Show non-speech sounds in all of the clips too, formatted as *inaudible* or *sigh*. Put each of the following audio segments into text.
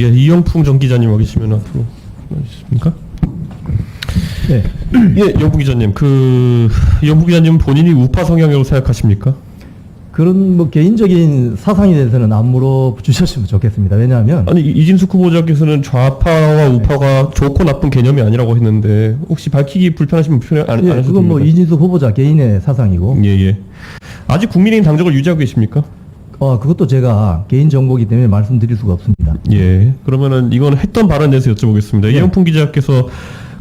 예, 이영풍 전 기자님 와 계시면 앞으로 있습니까? 네. *clears throat* 예, 영풍 기자님, 그 영풍 기자님 본인이 우파 성향이라고 생각하십니까? 그런 뭐 개인적인 사상에 대해서는 안 물어주셨으면 좋겠습니다. 왜냐하면 아니 이- 이진숙 후보자께서는 좌파와 우파가 좋고 나쁜 개념이 아니라고 했는데 혹시 밝히기 불편하시면 불편 안, 예, 안 하셔도 그건 뭐 됩니다. 이진숙 후보자 개인의 사상이고 예, 예. 아직 국민의힘 당적을 유지하고 계십니까? 어, 그것도 제가 개인 정보이기 때문에 말씀드릴 수가 없습니다. 예. 그러면은 이건 했던 발언에 대해서 여쭤보겠습니다. 네. 이영풍 기자께서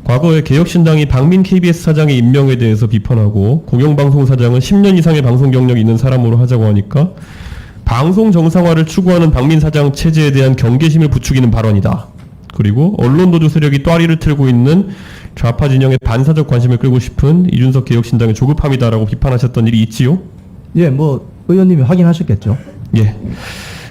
과거에 개혁신당이 박민 KBS 사장의 임명에 대해서 비판하고 공영방송 사장은 10년 이상의 방송 경력이 있는 사람으로 하자고 하니까 방송 정상화를 추구하는 박민 사장 체제에 대한 경계심을 부추기는 발언이다. 그리고 언론 노조 세력이 또아리를 틀고 있는 좌파 진영의 반사적 관심을 끌고 싶은 이준석 개혁신당의 조급함이다라고 비판하셨던 일이 있지요. 예, 뭐 의원님이 확인하셨겠죠. 예.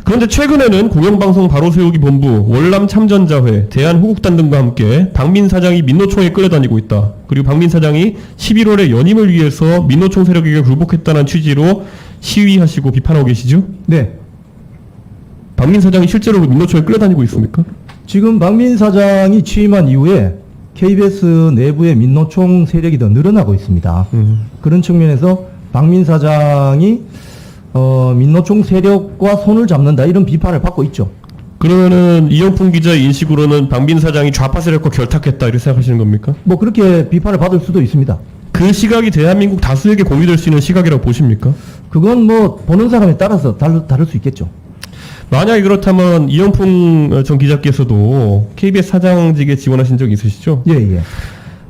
그런데 최근에는 공영방송 바로세우기 본부, 월남 참전자회, 대한호국단 등과 함께 박민 사장이 민노총에 끌려다니고 있다. 그리고 박민 사장이 11월에 연임을 위해서 민노총 세력에게 굴복했다는 취지로 시위하시고 비판하고 계시죠? 네. 박민 사장이 실제로 민노총에 끌려다니고 있습니까? 지금 박민 사장이 취임한 이후에 KBS 내부의 민노총 세력이 더 늘어나고 있습니다. 음. 그런 측면에서 박민 사장이 어, 민노총 세력과 손을 잡는다 이런 비판을 받고 있죠. 그러면은 이영풍 기자의 인식으로는 박민 사장이 좌파 세력과 결탁했다 이렇게 생각하시는 겁니까? 뭐 그렇게 비판을 받을 수도 있습니다. 그 시각이 대한민국 다수에게 공유될 수 있는 시각이라고 보십니까? 그건 뭐 보는 사람에 따라서 다를, 다를 수 있겠죠. 만약에 그렇다면 이영풍 전 기자께서도 KBS 사장직에 지원하신 적이 있으시죠? 예, 예.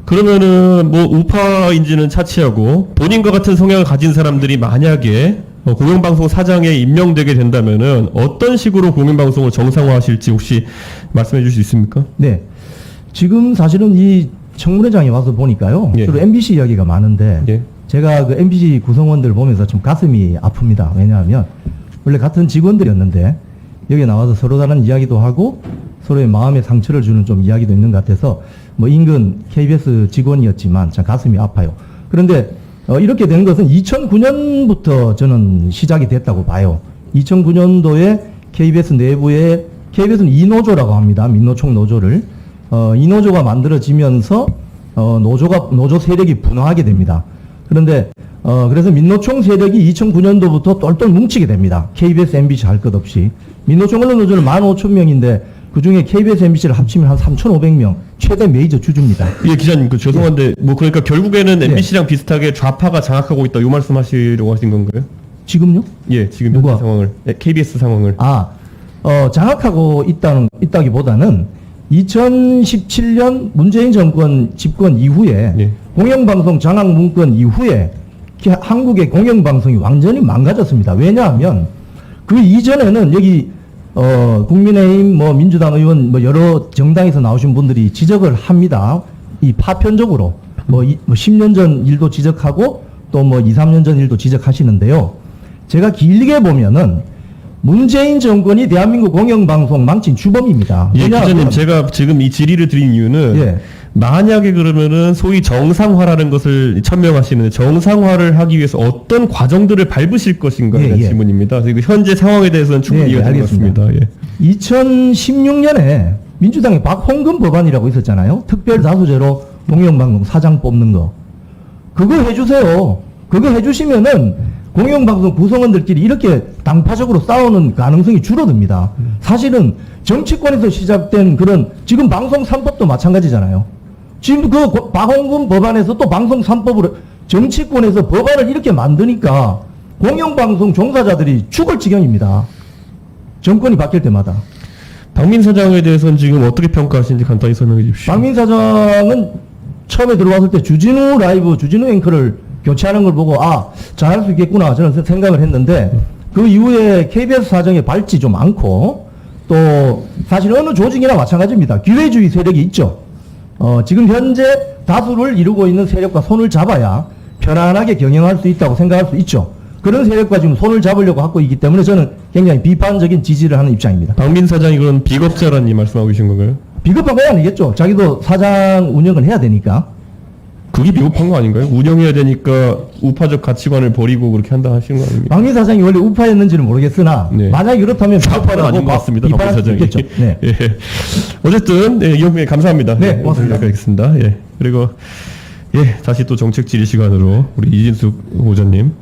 그러면은 뭐 우파인지는 차치하고 본인과 같은 성향을 가진 사람들이 만약에 어, 공영방송 사장에 임명되게 된다면은 어떤 식으로 공영방송을 정상화하실지 혹시 말씀해 주실 수 있습니까? 네. 지금 사실은 이 청문회장에 와서 보니까요. 예. 주로 MBC 이야기가 많은데 예. 제가 그 MBC 구성원들 보면서 좀 가슴이 아픕니다. 왜냐하면 원래 같은 직원들이었는데 여기 나와서 서로 다른 이야기도 하고 서로의 마음에 상처를 주는 좀 이야기도 있는 것 같아서 뭐 인근 KBS 직원이었지만 참 가슴이 아파요. 그런데 어, 이렇게 된 것은 2009년부터 저는 시작이 됐다고 봐요. 2009년도에 KBS 내부에 KBS는 이노조라고 합니다. 민노총 노조를 어, 이노조가 만들어지면서 어, 노조가 노조 세력이 분화하게 됩니다. 그런데 어, 그래서 민노총 세력이 2009년도부터 똘똘 뭉치게 됩니다. KBS, MBC 할 것 없이 민노총 언론 노조는 15,000명인데 그 중에 KBS, MBC를 합치면 한 3,500명 최대 메이저 주주입니다. 예, 기자님, 그 죄송한데 뭐 그러니까 결국에는 네. MBC랑 비슷하게 좌파가 장악하고 있다 이 말씀하시려고 하신 건가요? 지금요? 예, 지금 누가? 현재 상황을 예, KBS 상황을 아, 어, 장악하고 있다는, 있다기보다는 2017년 문재인 정권 집권 이후에 예. 공영방송 장악 문건 이후에 기- 한국의 공영방송이 완전히 망가졌습니다. 왜냐하면 그 이전에는 여기 어, 국민의힘 뭐 민주당 의원 뭐 여러 정당에서 나오신 분들이 지적을 합니다. 이 파편적으로 뭐, 이, 뭐 10년 전 일도 지적하고 또 뭐 2, 3년 전 일도 지적하시는데요. 제가 길게 보면은 문재인 정권이 대한민국 공영방송 망친 주범입니다. 예, 기자님, 제가 지금 이 질의를 드린 이유는 예. 만약에 그러면은 소위 정상화라는 것을 천명하시는 정상화를 하기 위해서 어떤 과정들을 밟으실 것인가에 예, 대한 예. 질문입니다. 그리고 현재 상황에 대해서는 충분히 네, 네, 이해가 되는. 같습니다. 예. 2016년에 민주당의 박홍근 법안이라고 있었잖아요. 특별 다수제로 공영방송 사장 뽑는 거. 그거 해주세요. 그거 해주시면은 공영방송 구성원들끼리 이렇게 당파적으로 싸우는 가능성이 줄어듭니다. 사실은 정치권에서 시작된 그런 지금 방송 3법도 마찬가지잖아요. 지금 그 고- 박홍근 법안에서 또 방송 3법으로 정치권에서 법안을 이렇게 만드니까 공영방송 종사자들이 죽을 지경입니다. 정권이 바뀔 때마다. 박민 사장에 대해서는 지금 어떻게 평가하시는지 간단히 설명해 주십시오. 박민 사장은 처음에 들어왔을 때 주진우 라이브, 주진우 앵커를 교체하는 걸 보고 아, 잘할 수 있겠구나 저는 세- 생각을 했는데 그 이후에 KBS 사정에 발지 좀 않고 또 사실 어느 조직이나 마찬가지입니다. 기회주의 세력이 있죠. 어, 지금 현재 다수를 이루고 있는 세력과 손을 잡아야 편안하게 경영할 수 있다고 생각할 수 있죠. 그런 세력과 지금 손을 잡으려고 하고 있기 때문에 저는 굉장히 비판적인 지지를 하는 입장입니다. 박민 사장이 그런 비겁자라는 이 말씀하고 계신 건가요? 비겁한 건 아니겠죠. 자기도 사장 운영을 해야 되니까. 그게 비겁한 거 아닌가요? 운영해야 되니까 우파적 가치관을 버리고 그렇게 한다 하시는 거 아닙니까? 박민 사장이 원래 우파였는지는 모르겠으나 네. 만약 그렇다면 좌파는 아닌 것 같습니다. 박 비판할 수 사장이. 있겠죠. 네. 예. 어쨌든 예, 이용에 감사합니다. 네, 고맙습니다. 여기까지겠습니다. 예. 그리고 예 다시 또 정책 질의 시간으로 우리 이진숙 후보자님